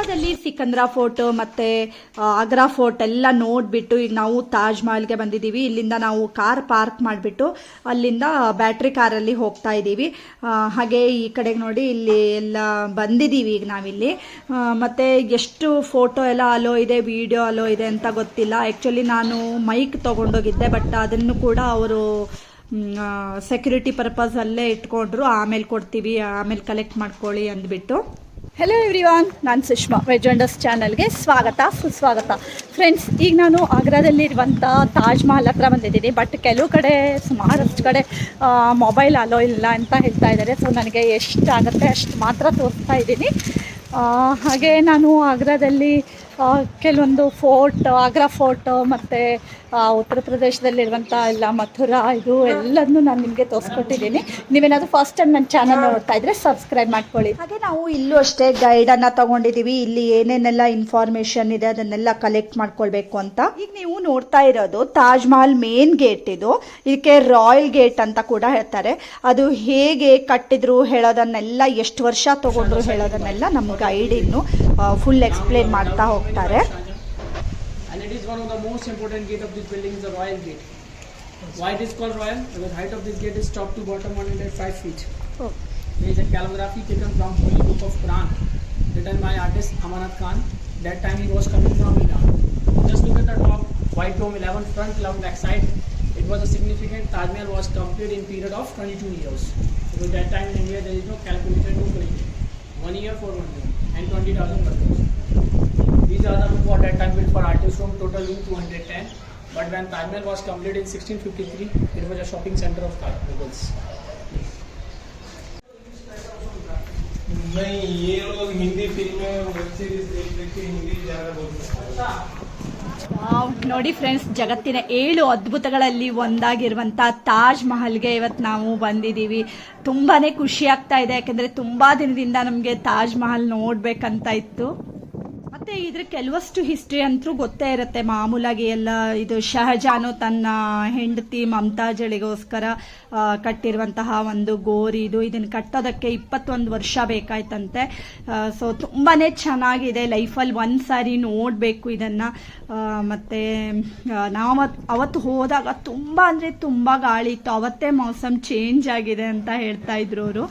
ಆಗ್ರಾದಲ್ಲಿ Sikandra fort ಮತ್ತೆ Agra fort ಎಲ್ಲ ನೋಡ್ಬಿಟ್ಟು ಈಗ ನಾವು ತಾಜ್ ಮಹಲ್ಗೆ ಬಂದಿದ್ದೀವಿ. ಇಲ್ಲಿಂದ ನಾವು ಕಾರ್ ಪಾರ್ಕ್ ಮಾಡಿಬಿಟ್ಟು ಅಲ್ಲಿಂದ ಬ್ಯಾಟ್ರಿ ಕಾರಲ್ಲಿ ಹೋಗ್ತಾ ಇದ್ದೀವಿ. ಹಾಗೆ ಈ ಕಡೆಗೆ ನೋಡಿ ಇಲ್ಲಿ ಎಲ್ಲ ಬಂದಿದ್ದೀವಿ ಈಗ ನಾವಿಲ್ಲಿ. ಮತ್ತೆ ಎಷ್ಟು ಫೋಟೋ ಎಲ್ಲ ಅಲೋ ಇದೆ, ವಿಡಿಯೋ ಅಲೋ ಇದೆ ಅಂತ ಗೊತ್ತಿಲ್ಲ. ಆ್ಯಕ್ಚುಲಿ ನಾನು ಮೈಕ್ ತೊಗೊಂಡೋಗಿದ್ದೆ, ಬಟ್ ಅದನ್ನು ಕೂಡ ಅವರು ಸೆಕ್ಯೂರಿಟಿ ಪರ್ಪಸ್ ಅಲ್ಲೇ ಇಟ್ಕೊಂಡ್ರು. ಆಮೇಲೆ ಕೊಡ್ತೀವಿ, ಆಮೇಲೆ ಕಲೆಕ್ಟ್ ಮಾಡ್ಕೊಳ್ಳಿ ಅಂದ್ಬಿಟ್ಟು. ಹೆಲೋ ಎವ್ರಿವಾನ್ ನಾನು ಸುಷ್ಮಾ. ವೆಜ್ ಅಂಡರ್ಸ್ ಚಾನಲ್ಗೆ ಸ್ವಾಗತ, ಸುಸ್ವಾಗತ. ಫ್ರೆಂಡ್ಸ್ ಈಗ ನಾನು ಆಗ್ರಾದಲ್ಲಿರುವಂಥ ತಾಜ್ ಮಹಲ್ ಹತ್ರ ಬಂದಿದ್ದೀನಿ. ಬಟ್ ಕೆಲವು ಕಡೆ, ಸುಮಾರಷ್ಟು ಕಡೆ ಮೊಬೈಲ್ ಅಲೋ ಇಲ್ಲ ಅಂತ ಹೇಳ್ತಾ ಇದ್ದಾರೆ. ಸೊ ನನಗೆ ಎಷ್ಟಾಗುತ್ತೆ ಅಷ್ಟು ಮಾತ್ರ ತೋರಿಸ್ತಾ ಇದ್ದೀನಿ. ಹಾಗೆ ನಾನು ಆಗ್ರಾದಲ್ಲಿ ಕೆಲವೊಂದು ಫೋರ್ಟ್ ಆಗ್ರಾ ಫೋರ್ಟ್ ಮತ್ತು ಉತ್ತರ ಪ್ರದೇಶದಲ್ಲಿರುವಂಥ ಎಲ್ಲ ಮಥುರಾ ಇದು ಎಲ್ಲದನ್ನು ನಾನು ನಿಮಗೆ ತೋರಿಸ್ಕೊಟ್ಟಿದ್ದೀನಿ. ನೀವೇನಾದರೂ ಫಸ್ಟ್ ಟೈಮ್ ನನ್ನ ಚಾನಲ್ ನೋಡ್ತಾ ಇದ್ರೆ ಸಬ್ಸ್ಕ್ರೈಬ್ ಮಾಡ್ಕೊಳ್ಳಿ. ಹಾಗೆ ನಾವು ಇಲ್ಲೂ ಅಷ್ಟೇ ಗೈಡನ್ನು ತಗೊಂಡಿದ್ದೀವಿ ಇಲ್ಲಿ ಏನೇನೆಲ್ಲ ಇನ್ಫಾರ್ಮೇಷನ್ ಇದೆ ಅದನ್ನೆಲ್ಲ ಕಲೆಕ್ಟ್ ಮಾಡ್ಕೊಳ್ಬೇಕು ಅಂತ. ಈಗ ನೀವು ನೋಡ್ತಾ ಇರೋದು ತಾಜ್ ಮಹಲ್ ಮೇನ್ ಗೇಟ್ ಇದು. ಇದಕ್ಕೆ ರಾಯಲ್ ಗೇಟ್ ಅಂತ ಕೂಡ ಹೇಳ್ತಾರೆ. ಅದು ಹೇಗೆ ಕಟ್ಟಿದ್ರು ಹೇಳೋದನ್ನೆಲ್ಲ ಎಷ್ಟು ವರ್ಷ ತಗೊಂಡ್ರು ಹೇಳೋದನ್ನೆಲ್ಲ ನಮ್ಮ ಗೈಡ್ ಇನ್ನು. ಫುಲ್ ಎಕ್ಸ್ಪ್ಲೇನ್ ಮಾಡ್ತಾ ಹೋಗ್ತಾರೆ and it is one of the most important gate of this building is the royal gate. Why it is called royal? Because height of this gate is top to bottom 105 feet. There is a calligraphy taken from Holy Book of Quran, written by artist Amanat Khan. That time he was coming from Iran. Just look at the top, white dome 11 front, 11 back side. It was a significant Taj Mahal was completed in period of 22 years. Because that time in India there is no calculator to calculate. One year for one day and 20,000 workers. These are the room for that time built for artist room, total room 210. But when Taj Mahal was completed in 1653, it was a shopping center of Taj Mughals. नहीं ये लोग हिंदी फ़िल्में web series देख देख के हिंदी ज़्यादा बोलते हैं ನೋಡಿ ಫ್ರೆಂಡ್ಸ್, ಜಗತ್ತಿನ ಏಳು ಅದ್ಭುತಗಳಲ್ಲಿ ಒಂದಾಗಿರುವಂತ ತಾಜ್ ಮಹಲ್ಗೆ ಇವತ್ತು ನಾವು ಬಂದಿದ್ದೀವಿ. ತುಂಬಾನೇ ಖುಷಿ ಆಗ್ತಾ ಇದೆ, ಯಾಕಂದ್ರೆ ತುಂಬಾ ದಿನದಿಂದ ನಮಗೆ ತಾಜ್ ಮಹಲ್ ನೋಡ್ಬೇಕಂತ ಇತ್ತು. ಮತ್ತೆ ಇದ್ರ ಕೆಲವಷ್ಟು ಹಿಸ್ಟ್ರಿ ಅಂತೂ ಗೊತ್ತೇ ಇರುತ್ತೆ. ಮಾಮೂಲಾಗಿ ಎಲ್ಲ ಇದು ಶಹಜಾನು ತನ್ನ ಹೆಂಡತಿ ಮಮತಾಜಳಿಗೋಸ್ಕರ ಕಟ್ಟಿರುವಂತಹ ಒಂದು ಗೋರಿ ಇದು. ಇದನ್ನು ಕಟ್ಟೋದಕ್ಕೆ ಇಪ್ಪತ್ತೊಂದು ವರ್ಷ ಬೇಕಾಯ್ತಂತೆ. ಸೊ ತುಂಬಾನೇ ಚೆನ್ನಾಗಿದೆ. ಲೈಫಲ್ಲಿ ಒಂದು ಸಾರಿ ನೋಡಬೇಕು ಇದನ್ನು. ಮತ್ತು ನಾವು ಅವತ್- ಅವತ್ತು ಹೋದಾಗ ತುಂಬ ಅಂದರೆ ತುಂಬ ಗಾಳಿ ಇತ್ತು. ಅವತ್ತೇ ಮೌಸಮ್ ಚೇಂಜ್ ಆಗಿದೆ ಅಂತ ಹೇಳ್ತಾ ಇದ್ರು ಅವರು.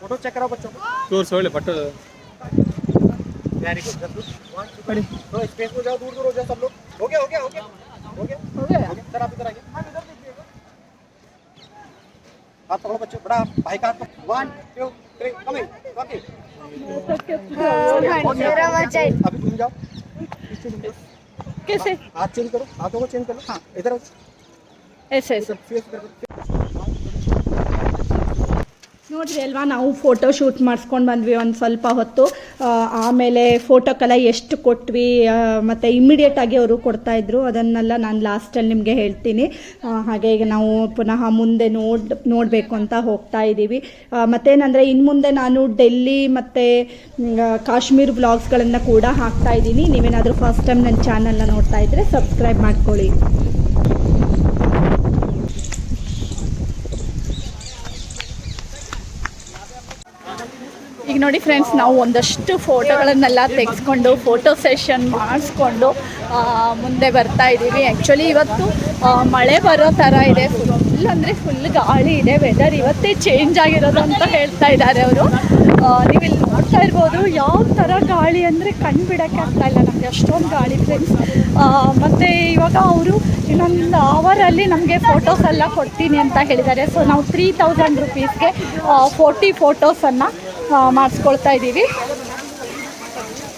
फ़ोटो चेक कराओ बच्चों। को छोड़ ले पट्टो वेरी गुड तो स्पेस में जाओ दूर दूर हो जाओ सब लोग। हो गया हो गया हो गया। हो गया। हो गया। सर आप इधर आइए। हाँ, हाथ पकड़ो बच्चों बड़ा भाई का one two three coming coming अभी तुम जाओ। कैसे? हाथ चेंज करो हाथों को चेंज करो। हाँ। इधर ऐसे ऐसे। ನೋಡ್ರಿ ಅಲ್ವಾ, ನಾವು ಫೋಟೋ ಶೂಟ್ ಮಾಡಿಸ್ಕೊಂಡು ಬಂದ್ವಿ ಒಂದು ಸ್ವಲ್ಪ ಹೊತ್ತು. ಆಮೇಲೆ ಫೋಟೋಕ್ಕೆಲ್ಲ ಎಷ್ಟು ಕೊಟ್ವಿ ಮತ್ತು ಇಮ್ಮಿಡಿಯೇಟಾಗಿ ಅವರು ಕೊಡ್ತಾಯಿದ್ರು ಅದನ್ನೆಲ್ಲ ನಾನು ಲಾಸ್ಟಲ್ಲಿ ನಿಮಗೆ ಹೇಳ್ತೀನಿ. ಹಾಗೆ ಈಗ ನಾವು ಪುನಃ ಮುಂದೆ ನೋಡ್, ನೋಡಬೇಕು ಅಂತ ಹೋಗ್ತಾ ಇದ್ದೀವಿ ಮತ್ತೇನಂದರೆ ಇನ್ನು ಮುಂದೆ ನಾನು ಡೆಲ್ಲಿ ಮತ್ತು ಕಾಶ್ಮೀರ್ ಬ್ಲಾಗ್ಸ್ಗಳನ್ನು ಕೂಡ ಹಾಕ್ತಾ ಇದ್ದೀನಿ ನೀವೇನಾದರೂ ಫಸ್ಟ್ ಟೈಮ್ ನನ್ನ ಚಾನಲ್ನ ನೋಡ್ತಾ ಇದ್ದರೆ ಸಬ್ಸ್ಕ್ರೈಬ್ ಮಾಡ್ಕೊಳ್ಳಿ. ಈಗ ನೋಡಿ ಫ್ರೆಂಡ್ಸ್ ನಾವು ಒಂದಷ್ಟು ಫೋಟೋಗಳನ್ನೆಲ್ಲ ತೆಗೆಸ್ಕೊಂಡು ಫೋಟೋ ಸೆಷನ್ ಮಾಡಿಸ್ಕೊಂಡು ಮುಂದೆ ಬರ್ತಾ ಇದ್ದೀವಿ. ಆ್ಯಕ್ಚುಲಿ ಇವತ್ತು ಮಳೆ ಬರೋ ಥರ ಇದೆ. ಫುಲ್ ಅಂದರೆ ಫುಲ್ ಗಾಳಿ ಇದೆ. ವೆದರ್ ಇವತ್ತೇ ಚೇಂಜ್ ಆಗಿರೋದು ಅಂತ ಹೇಳ್ತಾ ಇದ್ದಾರೆ ಅವರು. ನೀವು ಇಲ್ಲಿ ನೋಡ್ತಾ ಇರ್ಬೋದು, ಯಾವ ಥರ ಗಾಳಿ ಅಂದರೆ ಕಣ್ಣು ಬಿಡೋಕ್ಕೆ ಆಗ್ತಾ ಇಲ್ಲ ನಮಗೆ. ಅಷ್ಟೊಂದು ಗಾಳಿ ಫ್ರೆಂಡ್ಸ್ ಮತ್ತು ಇವಾಗ ಅವರು ಇನ್ನೊಂದು ಅವರಲ್ಲಿ ನಮಗೆ ಫೋಟೋಸ್ ಎಲ್ಲ ಕೊಡ್ತೀನಿ ಅಂತ ಹೇಳಿದ್ದಾರೆ. ಸೊ ನಾವು ತ್ರೀ ತೌಸಂಡ್ ರುಪೀಸ್ಗೆ ಫೋರ್ಟಿ ಫೋಟೋಸನ್ನು ಮಾಡಿಸ್ಕೊಳ್ತಾ ಇದ್ದೀವಿ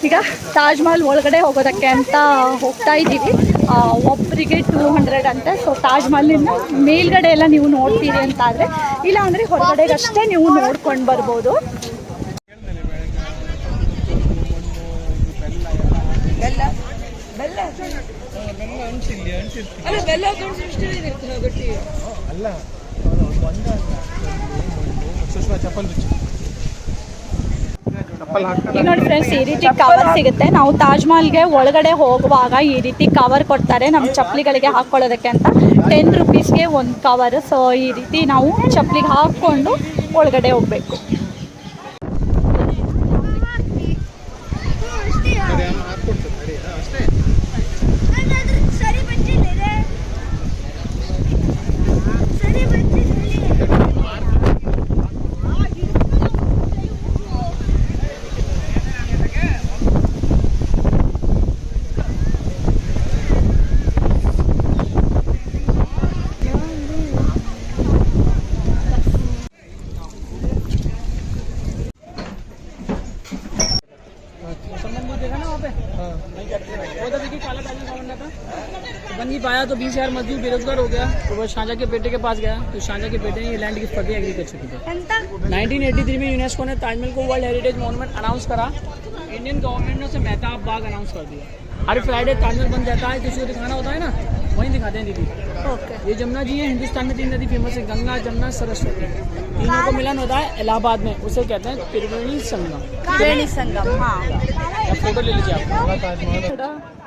ಈಗ ತಾಜ್ ಮಹಲ್ ಒಳಗಡೆ ಹೋಗೋದಕ್ಕೆ ಅಂತ ಹೋಗ್ತಾ ಇದ್ದೀವಿ ಆ, ಒಬ್ಬರಿಗೆ ಟೂ ಹಂಡ್ರೆಡ್ ಅಂತ ಸೊ ತಾಜ್ ಮಹಲಿನ ಮೇಲ್ಗಡೆ ಎಲ್ಲ ನೀವು ನೋಡ್ತೀರಿ ಅಂತ ಆದರೆ ಇಲ್ಲ ಅಂದರೆ ಹೊರಗಡೆಗಷ್ಟೇ ನೀವು ನೋಡ್ಕೊಂಡು ಬರ್ಬೋದು ಅಲ್ಲ ಒಂದ ಸುಷ್ಮಾ ಚಪ್ಪಲ್ ಈಗ ಫ್ರೆಂಡ್ಸ್ ಈ ರೀತಿ ಕವರ್ ಸಿಗುತ್ತೆ. ನಾವು ತಾಜ್ ಮಹಲ್ಗೆ ಒಳಗಡೆ ಹೋಗುವಾಗ ಈ ರೀತಿ ಕವರ್ ಕೊಡ್ತಾರೆ. ನಮ್ಮ ಚಪ್ಪಲಿಗಳಿಗೆ ಹಾಕೊಳ್ಳೋದಕ್ಕೆ ಅಂತ. ಟೆನ್ ರುಪೀಸ್ಗೆ ಒಂದು ಕವರ್ ಸೊ ಈ ರೀತಿ ನಾವು ಚಪ್ಪಲಿಗೆ ಹಾಕ್ಕೊಂಡು ಒಳಗಡೆ ಹೋಗಬೇಕು. तो बीस हज़ार मजदूर बेरोजगार हो गया तो वह शाहजा के बेटे के पास गया तो शाहजा के बेटे ने ये लैंड एग्री कर चुकी एग्रीकल्चर नाइनटीन एटी थ्री में यूनेस्को ने ताजमहल को वर्ल्ड हेरिटेज मॉन्यूमेंट अनाउंस करा। इंडियन गवर्नमेंट ने उसे मेहताब बाग अनाउंस कर दिया। हर फ्राइडे ताजमहल बन जाता है किसी को दिखाना होता है ना वहीं दिखाते हैं दीदी। ये जमुना जी है हिंदुस्तान में तीन नदी फ़ेमस है गंगा जमुना सरस्वती। तीनों को मिलन होता है इलाहाबाद में उसे कहते हैं त्रिवेणी संगम। त्रिवेणी संगम हाँ। फ़ोटो ले लीजिए आप।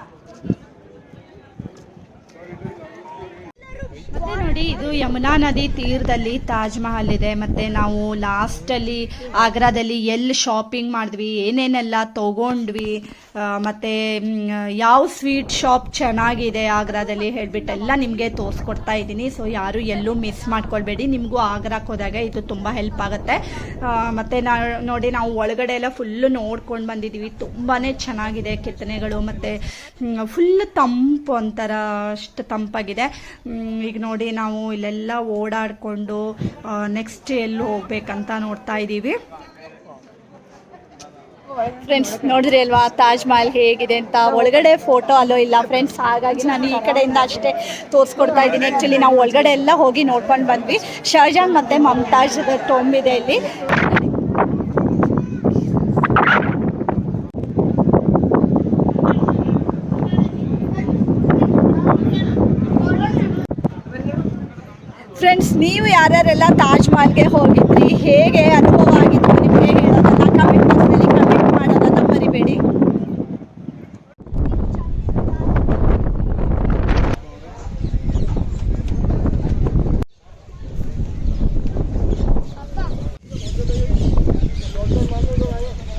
ಮತ್ತೆ ನೋಡಿ, ಇದು ಯಮುನಾ ನದಿ ತೀರದಲ್ಲಿ ತಾಜ್ ಮಹಲ್ ಇದೆ. ಮತ್ತೆ ನಾವು ಲಾಸ್ಟಲ್ಲಿ ಆಗ್ರಾದಲ್ಲಿ ಎಲ್ಲಿ ಶಾಪಿಂಗ್ ಮಾಡಿದ್ವಿ, ಏನೇನೆಲ್ಲ ತಗೊಂಡ್ವಿ ಮತ್ತೆ ಯಾವ ಸ್ವೀಟ್ ಶಾಪ್ ಚೆನ್ನಾಗಿದೆ ಆಗ್ರಾದಲ್ಲಿ ಹೇಳ್ಬಿಟ್ಟೆಲ್ಲ ನಿಮಗೆ ತೋರಿಸ್ಕೊಡ್ತಾ ಇದ್ದೀನಿ. ಸೊ ಯಾರು ಎಲ್ಲೂ ಮಿಸ್ ಮಾಡ್ಕೊಳ್ಬೇಡಿ. ನಿಮಗೂ ಆಗ್ರಾಕ್ಕೆ ಹೋದಾಗ ಇದು ತುಂಬ ಹೆಲ್ಪ್ ಆಗುತ್ತೆ. ಮತ್ತೆ ನಾ, ನೋಡಿ, ನಾವು ಒಳಗಡೆ ಎಲ್ಲ ಫುಲ್ಲು ನೋಡ್ಕೊಂಡು ಬಂದಿದ್ದೀವಿ. ತುಂಬಾ ಚೆನ್ನಾಗಿದೆ ಕೆತ್ತನೆಗಳು, ಮತ್ತು ಫುಲ್ ತಂಪು ಒಂಥರ ಅಷ್ಟು ತಂಪಾಗಿದೆ. ಈಗ ನೋಡಿ ನಾವು ಇಲ್ಲೆಲ್ಲ ಓಡಾಡಿಕೊಂಡು ನೆಕ್ಸ್ಟ್ ಎಲ್ಲೂ ಹೋಗ್ಬೇಕಂತ ನೋಡ್ತಾ ಇದ್ದೀವಿ. ಫ್ರೆಂಡ್ಸ್ ನೋಡಿದ್ರಿ ಅಲ್ವಾ, ತಾಜ್ ಮಹಲ್ ಹೇಗಿದೆ ಅಂತ. ಒಳಗಡೆ ಫೋಟೋ ಅಲ್ಲೋ ಇಲ್ಲ ಫ್ರೆಂಡ್ಸ್ ಹಾಗಾಗಿ ನಾನು ಈ ಕಡೆಯಿಂದ ಅಷ್ಟೇ ತೋರಿಸ್ಕೊಡ್ತಾ ಇದ್ದೀನಿ. ಆ್ಯಕ್ಚುಲಿ ನಾವು ಒಳಗಡೆ ಎಲ್ಲ ಹೋಗಿ ನೋಡ್ಕೊಂಡು ಬಂದ್ವಿ. ಶಹಜಾನ್ ಮತ್ತು ಮಮತಾಜ್ ಟೊಂಬ್ ಇದೆ ಇಲ್ಲಿ. ಫ್ರೆಂಡ್ಸ್ ನೀವು ಯಾರ್ಯಾರೆಲ್ಲ ತಾಜ್ ಮಹಲ್ಗೆ ಹೋಗಿದ್ರಿ, ಹೇಗೆ ಅನುಭವ ಆಗಿತ್ತು? ನಿಮಗೆ ಹೇಳೋದನ್ನ ಕಮೆಂಟ್ ಬಾಕ್ಸ್ನಲ್ಲಿ ಕಮೆಂಟ್ ಮಾಡೋದನ್ನ ಮರಿಬೇಡಿ. ಮಾಡಿ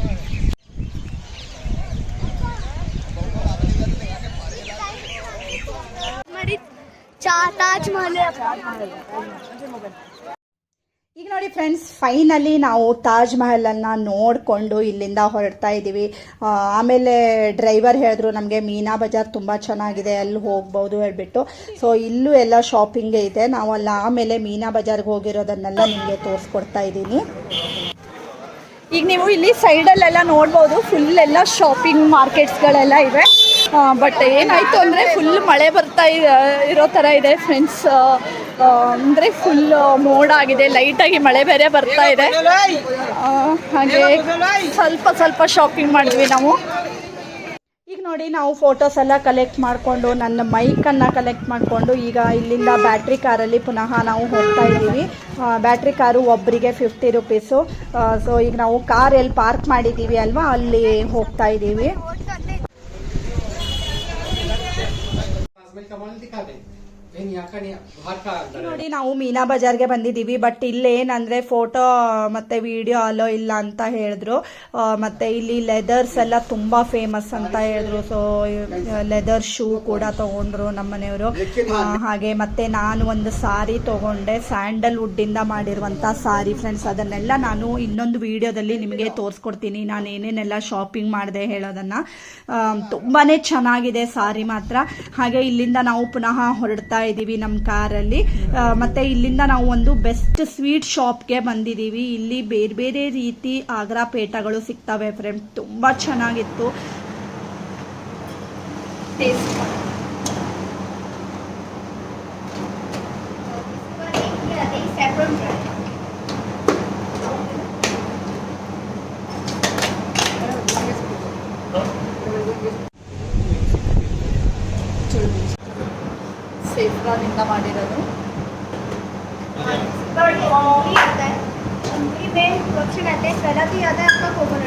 ತಾಜ್ ಮಹಲ್ ಈಗ ನೋಡಿ ಫ್ರೆಂಡ್ಸ್ ಫೈನಲಿ ನಾವು ತಾಜ್ ಮಹಲನ್ನು ನೋಡಿಕೊಂಡು ಇಲ್ಲಿಂದ ಹೊರಡ್ತಾ ಇದ್ದೀವಿ. ಆಮೇಲೆ ಡ್ರೈವರ್ ಹೇಳಿದ್ರು, ನಮಗೆ ಮೀನಾ ಬಜಾರ್ ತುಂಬ ಚೆನ್ನಾಗಿದೆ, ಅಲ್ಲಿ ಹೋಗ್ಬೋದು, ಹೇಳ್ಬಿಟ್ಟು. ಸೊ ಇಲ್ಲೂ ಎಲ್ಲ ಶಾಪಿಂಗ್ ಇದೆ. ನಾವು ಅಲ್ಲಿ ಆಮೇಲೆ ಮೀನಾ ಬಜಾರ್ಗೆ ಹೋಗಿರೋದನ್ನೆಲ್ಲ ನಿಮಗೆ ತೋರಿಸ್ಕೊಡ್ತಾ ಇದ್ದೀನಿ. ಈಗ ನೀವು ಇಲ್ಲಿ ಸೈಡಲ್ಲೆಲ್ಲ ನೋಡ್ಬೋದು. ಫುಲ್ ಎಲ್ಲ ಶಾಪಿಂಗ್ ಮಾರ್ಕೆಟ್ಸ್ಗಳೆಲ್ಲ ಇವೆ. ಬಟ್ ಏನಾಯಿತು ಅಂದರೆ ಫುಲ್ ಮಳೆ ಬರ್ತಾ ಇರೋ ಥರ ಇದೆ ಫ್ರೆಂಡ್ಸ್ ಅಂದರೆ ಫುಲ್ ಮೋಡ ಆಗಿದೆ ಲೈಟಾಗಿ ಮಳೆ ಬೇರೆ ಬರ್ತಾ ಇದೆ. ಹಾಗೆ ಸ್ವಲ್ಪ ಸ್ವಲ್ಪ ಶಾಪಿಂಗ್ ಮಾಡಿದ್ವಿ ನಾವು. ಈಗ ನೋಡಿ ನಾವು ಫೋಟೋಸ್ ಎಲ್ಲ ಕಲೆಕ್ಟ್ ಮಾಡಿಕೊಂಡು, ನನ್ನ ಮೈಕನ್ನು ಕಲೆಕ್ಟ್ ಮಾಡಿಕೊಂಡು ಈಗ ಇಲ್ಲಿಂದ ಬ್ಯಾಟ್ರಿ ಕಾರಲ್ಲಿ ಪುನಃ ನಾವು ಹೋಗ್ತಾ ಇದ್ದೀವಿ. ಬ್ಯಾಟ್ರಿ ಕಾರು ಒಬ್ಬರಿಗೆ ಫಿಫ್ಟಿ ರುಪೀಸು ಸೊ ಈಗ ನಾವು ಕಾರ್ ಎಲ್ಲಿ ಪಾರ್ಕ್ ಮಾಡಿದ್ದೀವಿ ಅಲ್ವಾ, ಅಲ್ಲಿ ಹೋಗ್ತಾ ಇದ್ದೀವಿ. ताजमहल का मॉडल दिखा दे ನೋಡಿ ನಾವು ಮೀನಾ ಬಜಾರ್ಗೆ ಬಂದಿದ್ದೀವಿ ಬಟ್ ಇಲ್ಲಿ ಏನಂದ್ರೆ ಫೋಟೋ ಮತ್ತೆ ವಿಡಿಯೋ ಅಲೋ ಇಲ್ಲ ಅಂತ ಹೇಳಿದ್ರು. ಮತ್ತೆ ಇಲ್ಲಿ ಲೆದರ್ಸ್ ಎಲ್ಲ ತುಂಬಾ ಫೇಮಸ್ ಅಂತ ಹೇಳಿದ್ರು. ಸೊ ಲೆದರ್ ಶೂ ಕೂಡ ತಗೊಂಡ್ರು ನಮ್ಮನೆಯವರು ಹಾಗೆ. ಮತ್ತೆ ನಾನು ಒಂದು ಸಾರಿ ತಗೊಂಡೆ ಸ್ಯಾಂಡಲ್ ಇಂದ ಮಾಡಿರುವಂತ ಸಾರಿ ಫ್ರೆಂಡ್ಸ್ ಅದನ್ನೆಲ್ಲ ನಾನು ಇನ್ನೊಂದು ವಿಡಿಯೋದಲ್ಲಿ ನಿಮಗೆ ತೋರಿಸ್ಕೊಡ್ತೀನಿ. ನಾನು ಏನೇನೆಲ್ಲ ಶಾಪಿಂಗ್ ಮಾಡಿದೆ ಹೇಳೋದನ್ನ. ತುಂಬಾನೇ ಚೆನ್ನಾಗಿದೆ ಸಾರಿ ಮಾತ್ರ. ಹಾಗೆ ಇಲ್ಲಿಂದ ನಾವು ಪುನಃ ಹೊರಡ್ತಾ ಇದ್ದೀವಿ ನಮ್ಮ ಕಾರಲ್ಲಿ. ಮತ್ತೆ ಇಲ್ಲಿಂದ ನಾವು ಒಂದು ಬೆಸ್ಟ್ ಸ್ವೀಟ್ ಶಾಪ್ಗೆ ಬಂದಿದೀವಿ ಇಲ್ಲಿ ಬೇರೆ ಬೇರೆ ರೀತಿ ಆಗ್ರಾ ಪೇಟಗಳು ಸಿಗ್ತವೆ ಫ್ರೆಂಡ್ ತುಂಬಾ ಚೆನ್ನಾಗಿತ್ತು. ಟೇಸ್ಟ್ ನಿಂದ ಮಾಡಿರೋದು ಪ್ರೊಡಕ್ಷನ್ ಅದೇ ಕಲದಿ ಅದೇ ಅಂತ ಹೋಗೋಣ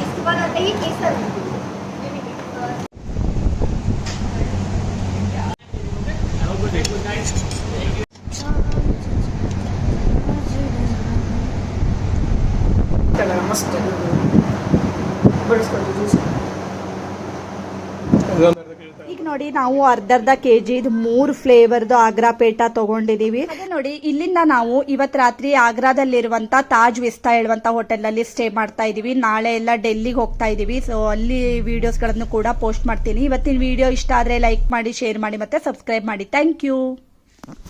इसके बाद ಈಗ ನೋಡಿ, ನಾವು ಅರ್ಧರ್ಧ ಕೆ ಜಿದು ಮೂರು ಫ್ಲೇವರ್ದು ಆಗ್ರಾ ಪೇಟ ತಗೊಂಡಿದೀವಿ. ನೋಡಿ, ಇಲ್ಲಿಂದ ನಾವು ಇವತ್ತು ರಾತ್ರಿ ಆಗ್ರಾದಲ್ಲಿರುವಂತ ತಾಜ್ ವಿಸ್ತಾ ಹೇಳುವಂತ ಹೋಟೆಲ್ ಅಲ್ಲಿ ಸ್ಟೇ ಮಾಡ್ತಾ ಇದೀವಿ. ನಾಳೆ ಎಲ್ಲ ಡೆಲ್ಲಿಗೆ ಹೋಗ್ತಾ ಇದೀವಿ. ಸೊ ಅಲ್ಲಿ ವಿಡಿಯೋಸ್ಗಳನ್ನು ಕೂಡ ಪೋಸ್ಟ್ ಮಾಡ್ತೀನಿ. ಇವತ್ತಿನ ವಿಡಿಯೋ ಇಷ್ಟ ಆದ್ರೆ ಲೈಕ್ ಮಾಡಿ ಶೇರ್ ಮಾಡಿ ಮತ್ತೆ ಸಬ್ಸ್ಕ್ರೈಬ್ ಮಾಡಿ. Thank you